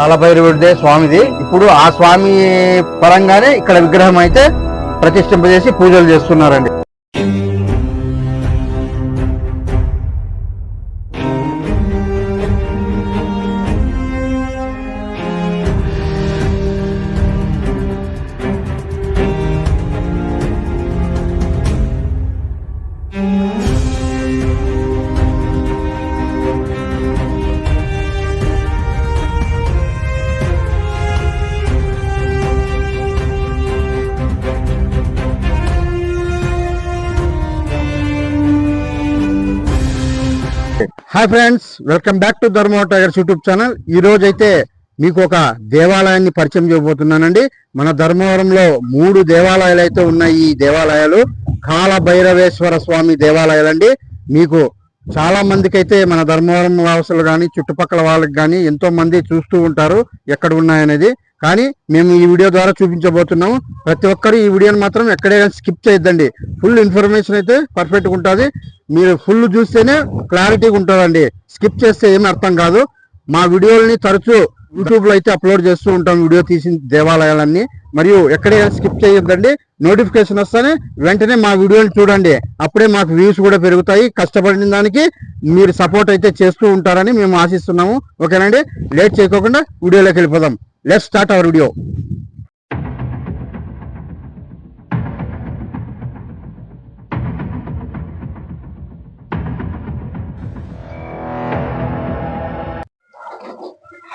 కాలభైరవుడిదే స్వామిది. ఇప్పుడు ఆ స్వామి పరంగానే ఇక్కడ విగ్రహం అయితే ప్రతిష్ఠింపజేసి పూజలు చేస్తున్నారండి. Hi friends welcome back to Dharma Tigers YouTube channel. ఈ రోజు అయితే మీకు ఒక దేవాలయాన్ని పరిచయం చేయబోతున్నానండి. మన ధర్మవరంలో మూడు దేవాలయాలు అయితే ఉన్నాయి ఈ దేవాలయాలు. కాల భైరవేశ్వర స్వామి దేవాలయాలండి. మీకు చాలా మందికి అయితే మన ధర్మవరం వాసులు కానీ చుట్టుపక్కల వాళ్ళకి కానీ ఎంతో మంది చూస్తూ ఉంటారు ఎక్కడ ఉన్నాయనేది. కానీ మేము ఈ వీడియో ద్వారా చూపించబోతున్నాము. ప్రతి ఒక్కరు ఈ వీడియోని మాత్రం ఎక్కడే స్కిప్ చేయొద్దండి. ఫుల్ ఇన్ఫర్మేషన్ అయితే పర్ఫెక్ట్గా ఉంటుంది. మీరు ఫుల్ చూస్తేనే క్లారిటీగా ఉంటుందండి. స్కిప్ చేస్తే ఏమి అర్థం కాదు. మా వీడియోలని తరచూ యూట్యూబ్లో అయితే అప్లోడ్ చేస్తూ ఉంటాం వీడియో తీసిన దేవాలయాలన్నీ. మరియు ఎక్కడైనా స్కిప్ చేయొద్దండి. నోటిఫికేషన్ వస్తేనే వెంటనే మా వీడియోని చూడండి. అప్పుడే మాకు వ్యూస్ కూడా పెరుగుతాయి. కష్టపడిన దానికి మీరు సపోర్ట్ అయితే చేస్తూ ఉంటారని మేము ఆశిస్తున్నాము. ఓకేనండి? లేట్ చేయకోకుండా వీడియోలోకి వెళ్ళిపోదాం. Let start our video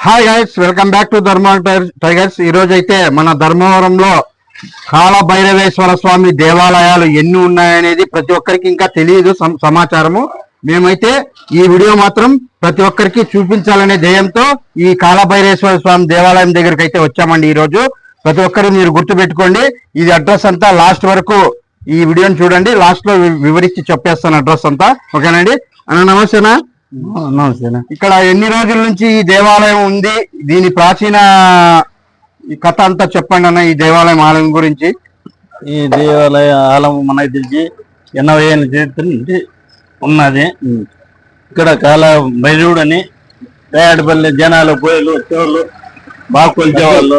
hi guys welcome back to Dharma Tigers ఈ రోజు అయితే మన ధర్మవరంలో కాలభైరవేశ్వర స్వామి దేవాలయాలు ఎన్ని ఉన్నాయనేది ప్రతి ఒక్కరికి ఇంకా తెలియదు సమాచారము. మేమైతే ఈ వీడియో మాత్రం ప్రతి ఒక్కరికి చూపించాలనే ధ్యేయంతో ఈ కాలభైరవేశ్వర స్వామి దేవాలయం దగ్గరికి అయితే వచ్చామండి ఈ రోజు ప్రతి ఒక్కరు మీరు గుర్తు పెట్టుకోండి ఇది అడ్రస్ అంతా లాస్ట్ వరకు ఈ వీడియోని చూడండి. లాస్ట్లో వివరించి చెప్పేస్తాను అడ్రస్ అంతా. ఓకేనండి? అన్న నమస్తేనా నమస్తే ఇక్కడ ఎన్ని రోజుల నుంచి ఈ దేవాలయం ఉంది? దీని ప్రాచీన ఈ కథ అంతా చెప్పండి అన్న ఈ దేవాలయం ఆలయం గురించి. ఈ దేవాలయ ఆలయం మనకి తెలిసి ఎనభై ఏళ్ళ చరిత్ర నుంచి ఉన్నది. ఇక్కడ కాల భైరవుడు అని రేయడపల్లి జనాలు పోయేలు వచ్చేవాళ్ళు బాగా కొలిచేవాళ్ళు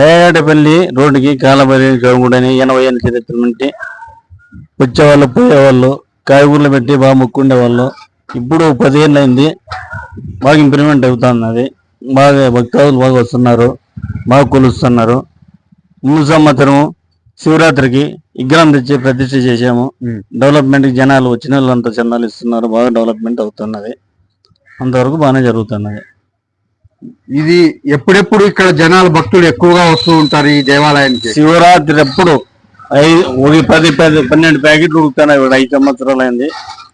రేయడపల్లి రోడ్డుకి కాలభైరవుడు అని ఎనభై ఏళ్ళ చరిత్ర నుంచి వచ్చేవాళ్ళు పోయేవాళ్ళు కాయగూరలు పెట్టి బాగా మొక్కుండేవాళ్ళు. ఇప్పుడు పదిహేను అయింది. బాగా ఇంప్రూవ్మెంట్ అవుతున్నది. బాగా భక్తులు బాగా వస్తున్నారు. బాగా కొలుస్తున్నారు. ముందు సంవత్సరం శివరాత్రికి విగ్రహం తెచ్చి ప్రతిష్ఠ చేసాము డెవలప్మెంట్ జనాలు వచ్చిన వాళ్ళంతా చందాలు ఇస్తున్నారు. బాగా డెవలప్మెంట్ అవుతున్నది. అంతవరకు బాగానే జరుగుతున్నది. ఇది ఎప్పుడెప్పుడు ఇక్కడ జనాలు భక్తులు ఎక్కువగా వస్తూ ఉంటారు ఈ దేవాలయానికి? శివరాత్రి అప్పుడు ఐదు ఒక పది పది పన్నెండు ప్యాకెట్లు ఉడుకుతున్నాయి. ఐదు సంవత్సరాలు అయింది.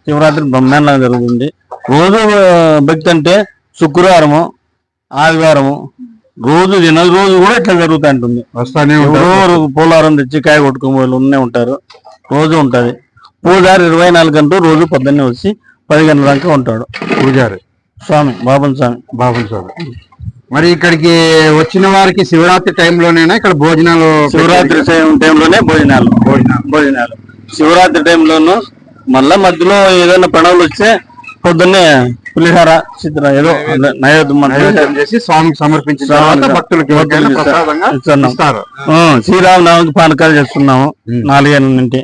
శివరాత్రి బ్రహ్మాండంగా జరుగుతుంది. రోజు భక్తి అంటే శుక్రవారము ఆదివారము. రోజు దిన రోజు కూడా ఇట్లా వస్తానే ఎవరో ఉంటారు ఒకరు పోలారం తెచ్చి కాయ కొట్టుకునే వాళ్ళు ఉన్నే ఉంటారు. రోజు ఉంటది. పూజారి ఇరవై నాలుగు గంటలు రోజు పొద్దున్నే వచ్చి పది గంటల దాకా ఉంటాడు. పూజారి. స్వామి బాబన్ స్వామి. బాబు స్వామి. మరి ఇక్కడికి వచ్చిన వారికి శివరాత్రి టైంలోనేనా? ఇక్కడ భోజనాలు శివరాత్రి టైం- టైంలోనే భోజనాలు. భోజనాలు. భోజనాలు. శివరాత్రి టైంలోను మళ్ళా మధ్యలో ఏదైనా పండుగలు వస్తే పొద్దున్నే పులిహార చిత్ర ఏదో నైవేద్యం చేసి స్వామికి సమర్పించిన తర్వాత భక్తులకి ఇస్తున్నాం. శ్రీరామనవమికి పానకాలు చేస్తున్నాము. నాలుగేళ్ళ నుండి.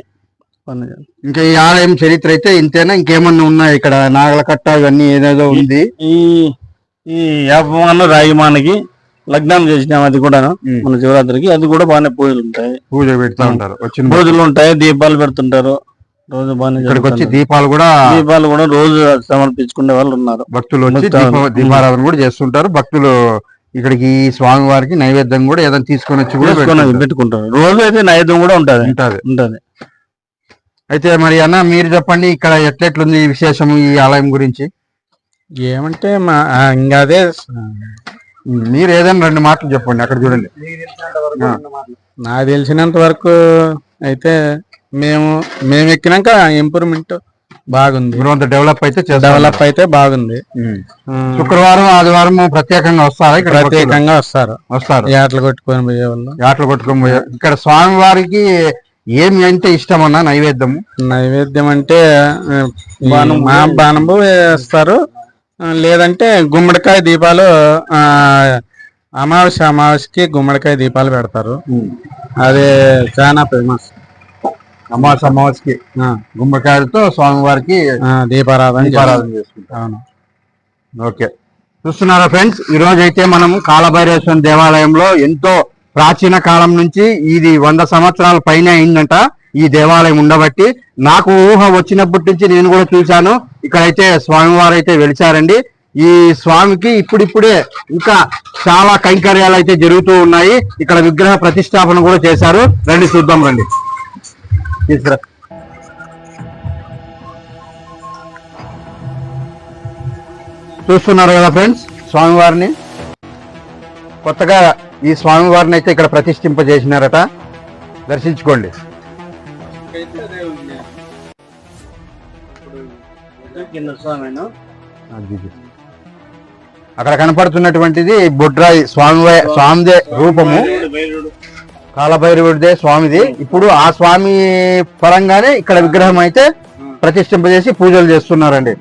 ఇంకా ఈ ఆలయం చరిత్ర అయితే ఇంతేనా? ఇంకేమన్నా ఉన్నాయి ఇక్కడ? నాగలకట్ట ఇవన్నీ ఏదేదో ఉంది. ఈ ఈ యాపమాన రాగిమానకి లగ్నం చేసినాం అది కూడా. మన శివరాత్రికి. అది కూడా బాగానే పూజలు ఉంటాయి. పూజ పెడతా ఉంటారు. పూజలు ఉంటాయి దీపాలు పెడుతుంటారు. రోజు బాగానే ఇక్కడికి వచ్చి. దీపాలు కూడా దీపాలు కూడా రోజు సమర్పించుకునే వాళ్ళు ఉన్నారు. భక్తులు వచ్చి దీపారాధన కూడా చేస్తుంటారు. భక్తులు ఇక్కడికి ఈ స్వామి వారికి నైవేద్యం కూడా ఏదైనా తీసుకొని వచ్చి కూడా. పెట్టుకుంటారు. రోజు అయితే నైవేద్యం కూడా ఉంటది. ఉంటది. ఉంటది. అయితే మరి అన్న మీరు చెప్పండి ఇక్కడ ఎట్లెట్లుంది ఈ విశేషం ఈ ఆలయం గురించి? ఏమంటే మా ఇంకా అదే మీరు ఏదైనా రెండు మాటలు చెప్పండి అక్కడ చూడండి. నాకు తెలిసినంత వరకు అయితే మేము మేము ఎక్కినాక ఇంప్రూవ్మెంట్ బాగుంది. అంత డెవలప్ అయితే. డెవలప్ అయితే బాగుంది. శుక్రవారం ఆదివారం ప్రత్యేకంగా వస్తారా ఇక్కడ? ప్రత్యేకంగా వస్తారు. వస్తారు. ఏటలు కొట్టుకొని పోయే వాళ్ళు యాట్లు కొట్టుకొని పోయే ఇక్కడ స్వామి వారికి ఏమి అంటే ఇష్టం అన్న నైవేద్యం? నైవేద్యం అంటే బాణం మా బాణంబు వేస్తారు. లేదంటే గుమ్మడికాయ దీపాలు ఆ, అమావాస్య అమావాస్యకి గుమ్మడికాయ దీపాలు పెడతారు. అది చాలా ఫేమస్ అమావాస్య అమావాస్యకి గుమ్మడికాయలతో స్వామివారికి దీపారాధన దీపారాధన. చేసుకుంటాం ఓకే. చూస్తున్నారా ఫ్రెండ్స్? ఈ రోజు అయితే మనం కాలభైరేశ్వరం దేవాలయంలో ఎంతో ప్రాచీన కాలం నుంచి ఇది వంద సంవత్సరాల పైన అయిందంట. ఈ దేవాలయం ఉండబట్టి నాకు ఊహ వచ్చినప్పటి నుంచి నేను కూడా చూశాను. ఇక్కడైతే స్వామివారు అయితే వెలిచారండి. ఈ స్వామికి ఇప్పుడిప్పుడే ఇంకా చాలా కైంకర్యాలు అయితే జరుగుతూ ఉన్నాయి. ఇక్కడ విగ్రహ ప్రతిష్టాపన కూడా చేశారు. రండి చూద్దాం రండి. తీసుకురా. చూస్తున్నారు కదా ఫ్రెండ్స్ స్వామివారిని? కొత్తగా ఈ స్వామివారిని అయితే ఇక్కడ ప్రతిష్ఠింపజేసినారట. దర్శించుకోండి. అక్కడ కనపడుతున్నటువంటిది బొడ్రాయి స్వామి స్వామిదే రూపము. కాలభైరవుడిదే స్వామిది. ఇప్పుడు ఆ స్వామి పరంగానే ఇక్కడ విగ్రహం అయితే ప్రతిష్ఠింపజేసి పూజలు చేస్తున్నారండి.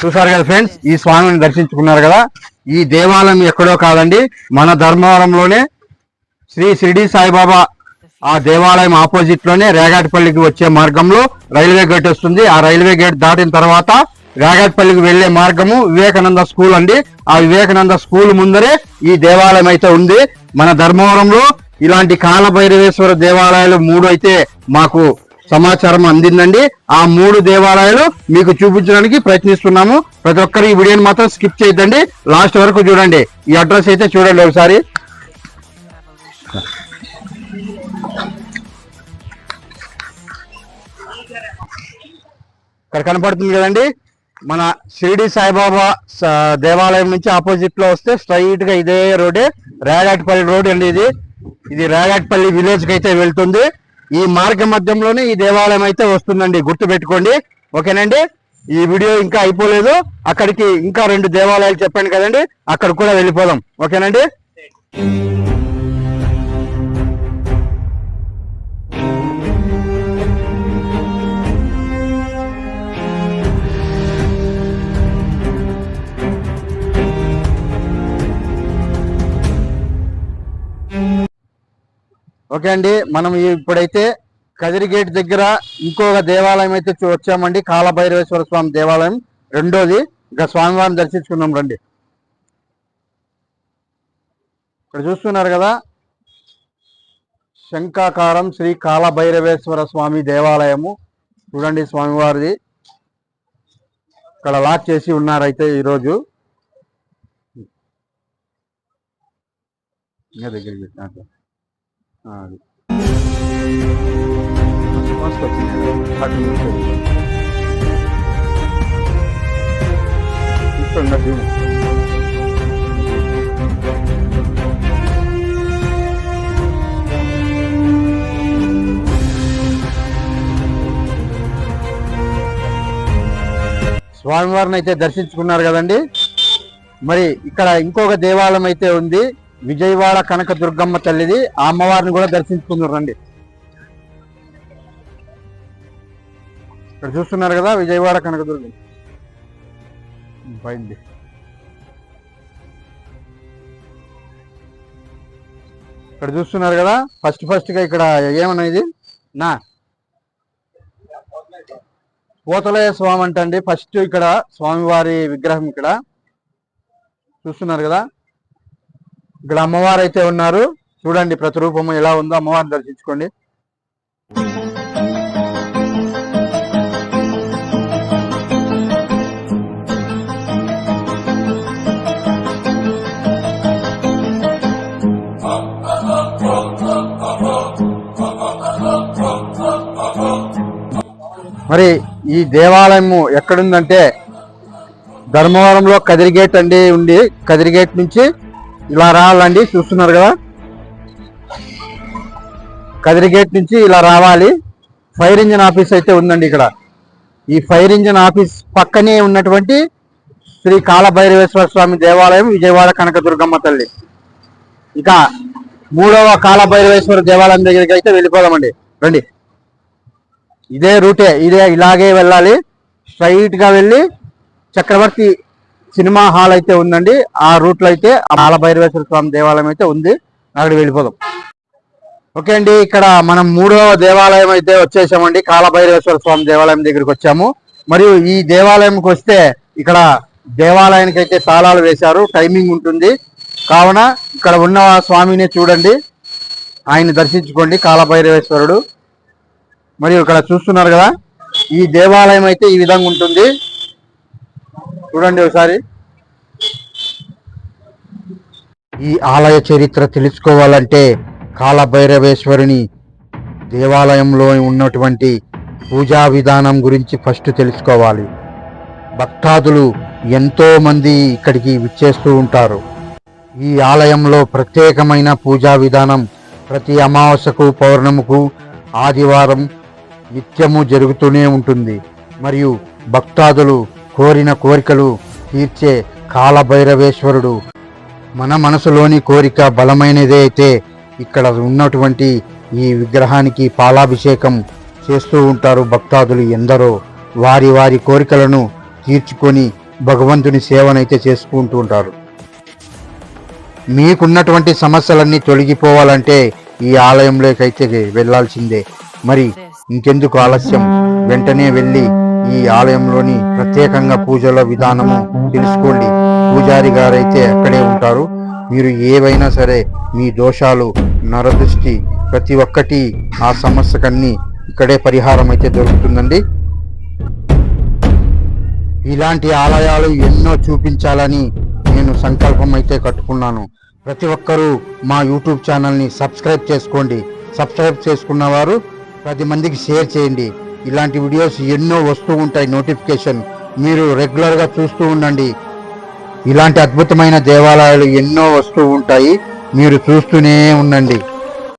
చూసారు కదా ఫ్రెండ్స్ ఈ స్వామిని దర్శించుకున్నారు కదా. ఈ దేవాలయం ఎక్కడో కాదండి మన ధర్మవరంలోనే శ్రీ షిరిడి సాయిబాబా ఆ దేవాలయం ఆపోజిట్లోనే రేగాటిపల్లికి వచ్చే మార్గంలో రైల్వే గేట్ వస్తుంది. ఆ రైల్వే గేట్ దాటిన తర్వాత రాగట్పల్లికి వెళ్ళే మార్గము వివేకానంద స్కూల్ అండి. ఆ వివేకానంద స్కూల్ ముందరే ఈ దేవాలయం అయితే ఉంది. మన ధర్మవరంలో ఇలాంటి కాలభైరవేశ్వర దేవాలయాలు మూడు అయితే మాకు సమాచారం అందిందండి. ఆ మూడు దేవాలయాలు మీకు చూపించడానికి ప్రయత్నిస్తున్నాము. ప్రతి ఒక్కరు ఈ వీడియోని మాత్రం స్కిప్ చేయొద్దండి. లాస్ట్ వరకు చూడండి. ఈ అడ్రస్ అయితే చూడండి ఒకసారి. ఇక్కడ కనపడుతుంది కదండి. మన షిరిడి సాయిబాబా దేవాలయం నుంచి ఆపోజిట్లో వస్తే స్ట్రైట్గా ఇదే రోడ్డే రేగాటిపల్లి రోడ్ అండి ఇది. ఇది రేగాటిపల్లి విలేజ్కి అయితే వెళ్తుంది. ఈ మార్గ మధ్యంలోనే ఈ దేవాలయం అయితే వస్తుందండి. గుర్తు పెట్టుకోండి ఓకేనండి? ఈ వీడియో ఇంకా అయిపోలేదు. అక్కడికి ఇంకా రెండు దేవాలయాలు చెప్పాను కదండి. అక్కడ కూడా వెళ్ళిపోదాం. ఓకేనండి? ఓకే అండి మనం ఇప్పుడైతే కదిరిగేట్ దగ్గర ఇంకొక దేవాలయం అయితే చూ- వచ్చామండి కాలభైరవేశ్వర స్వామి దేవాలయం రెండోది ఇక స్వామివారిని దర్శించుకుందాం రండి. ఇక్కడ చూస్తున్నారు కదా శంఖాకారం శ్రీ కాలభైరవేశ్వర స్వామి దేవాలయము చూడండి స్వామివారిది. ఇక్కడ లాక్ చేసి ఉన్నారైతే ఈరోజు. ఇంకా దగ్గరికి పెట్టినాక అది. మస్తు వచ్చింది. స్వామివారిని అయితే దర్శించుకున్నారు కదండి మరి ఇక్కడ ఇంకొక దేవాలయం అయితే ఉంది విజయవాడ కనక దుర్గమ్మ తల్లిది. ఆ అమ్మవారిని కూడా దర్శించుకుందరు రండి. ఇక్కడ చూస్తున్నారు కదా విజయవాడ కనక దుర్గం పోయింది ఇక్కడ చూస్తున్నారు కదా ఫస్ట్ ఫస్ట్గా ఇక్కడ ఏమన్నా ఇది? నా. పోతలయ్య స్వామి అంటండి. ఫస్ట్ ఇక్కడ స్వామివారి విగ్రహం ఇక్కడ. చూస్తున్నారు కదా ఇక్కడ అమ్మవారు అయితే ఉన్నారు. చూడండి ప్రతిరూపము ఎలా ఉందో అమ్మవారిని దర్శించుకోండి. మరి ఈ దేవాలయము ఎక్కడుందంటే ధర్మవరంలో కదిరిగేట్ అండి ఉంది కదిరిగేట్ నుంచి ఇలా రావాలండి చూస్తున్నారు కదా? కదిరిగేట్ నుంచి ఇలా రావాలి. ఫైర్ ఇంజిన్ ఆఫీస్ అయితే ఉందండి ఇక్కడ. ఈ ఫైర్ ఇంజిన్ ఆఫీస్ పక్కనే ఉన్నటువంటి శ్రీ కాలభైరవేశ్వర స్వామి దేవాలయం విజయవాడ కనకదుర్గమ్మ తల్లి. ఇక మూడవ కాలభైరవేశ్వర దేవాలయం దగ్గరికి అయితే వెళ్ళిపోదామండి. రండి. ఇదే రూటే ఇదే ఇలాగే వెళ్ళాలి. స్ట్రైట్గా వెళ్ళి చక్రవర్తి సినిమా హాల్ అయితే ఉందండి. ఆ రూట్లో అయితే ఆలభైరవేశ్వర స్వామి దేవాలయం అయితే ఉంది. అక్కడ వెళ్ళిపోదాం. ఓకే అండి ఇక్కడ మనం మూడో దేవాలయం అయితే వచ్చేసామండి. కాలభైరవేశ్వర స్వామి దేవాలయం దగ్గరికి వచ్చాము. మరియు ఈ దేవాలయంకి వస్తే ఇక్కడ దేవాలయానికి అయితే తాళాలు వేశారు. టైమింగ్ ఉంటుంది. కావున ఇక్కడ ఉన్న స్వామిని చూడండి. ఆయన దర్శించుకోండి కాలభైరవేశ్వరుడు. మరియు ఇక్కడ చూస్తున్నారు కదా ఈ దేవాలయం అయితే ఈ విధంగా ఉంటుంది. చూడండి ఒకసారి. ఈ ఆలయ చరిత్ర తెలుసుకోవాలంటే కాలభైరవేశ్వరుని దేవాలయంలో ఉన్నటువంటి పూజా విధానం గురించి ఫస్ట్ తెలుసుకోవాలి. భక్తాదులు ఎంతో మంది ఇక్కడికి విచ్చేస్తూ ఉంటారు. ఈ ఆలయంలో ప్రత్యేకమైన పూజా విధానం ప్రతి అమావాస్యకు పౌర్ణముకు ఆదివారం నిత్యము జరుగుతూనే ఉంటుంది. మరియు భక్తాదులు కోరిన కోరికలు తీర్చే కాలభైరవేశ్వరుడు. మన మనసులోని కోరిక బలమైనదే అయితే ఇక్కడ ఉన్నటువంటి ఈ విగ్రహానికి పాలాభిషేకం చేస్తూ ఉంటారు భక్తాదులు ఎందరో. వారి వారి కోరికలను తీర్చుకొని భగవంతుని సేవనైతే చేసుకుంటూ ఉంటారు. మీకున్నటువంటి సమస్యలన్నీ తొలగిపోవాలంటే ఈ ఆలయంలోకైతే వెళ్ళాల్సిందే. మరి ఇంకెందుకు ఆలస్యం? వెంటనే వెళ్ళి ఈ ఆలయంలోని ప్రత్యేకంగా పూజల విధానము తెలుసుకోండి. పూజారి గారైతే అక్కడే ఉంటారు. మీరు ఏవైనా సరే మీ దోషాలు నరదృష్టి ప్రతి ఒక్కటి ఆ సమస్యకన్నీ ఇక్కడే పరిహారం అయితే దొరుకుతుందండి. ఇలాంటి ఆలయాలు ఎన్నో చూపించాలని నేను సంకల్పం అయితే కట్టుకున్నాను. ప్రతి ఒక్కరూ మా యూట్యూబ్ ఛానల్ని సబ్స్క్రైబ్ చేసుకోండి. సబ్స్క్రైబ్ చేసుకున్న వారు పది మందికి షేర్ చేయండి. ఇలాంటి వీడియోస్ ఎన్నో వస్తూ ఉంటాయి. నోటిఫికేషన్ మీరు రెగ్యులర్గా చూస్తూ ఉండండి. ఇలాంటి అద్భుతమైన దేవాలయాలు ఎన్నో వస్తూ ఉంటాయి. మీరు చూస్తూనే ఉండండి.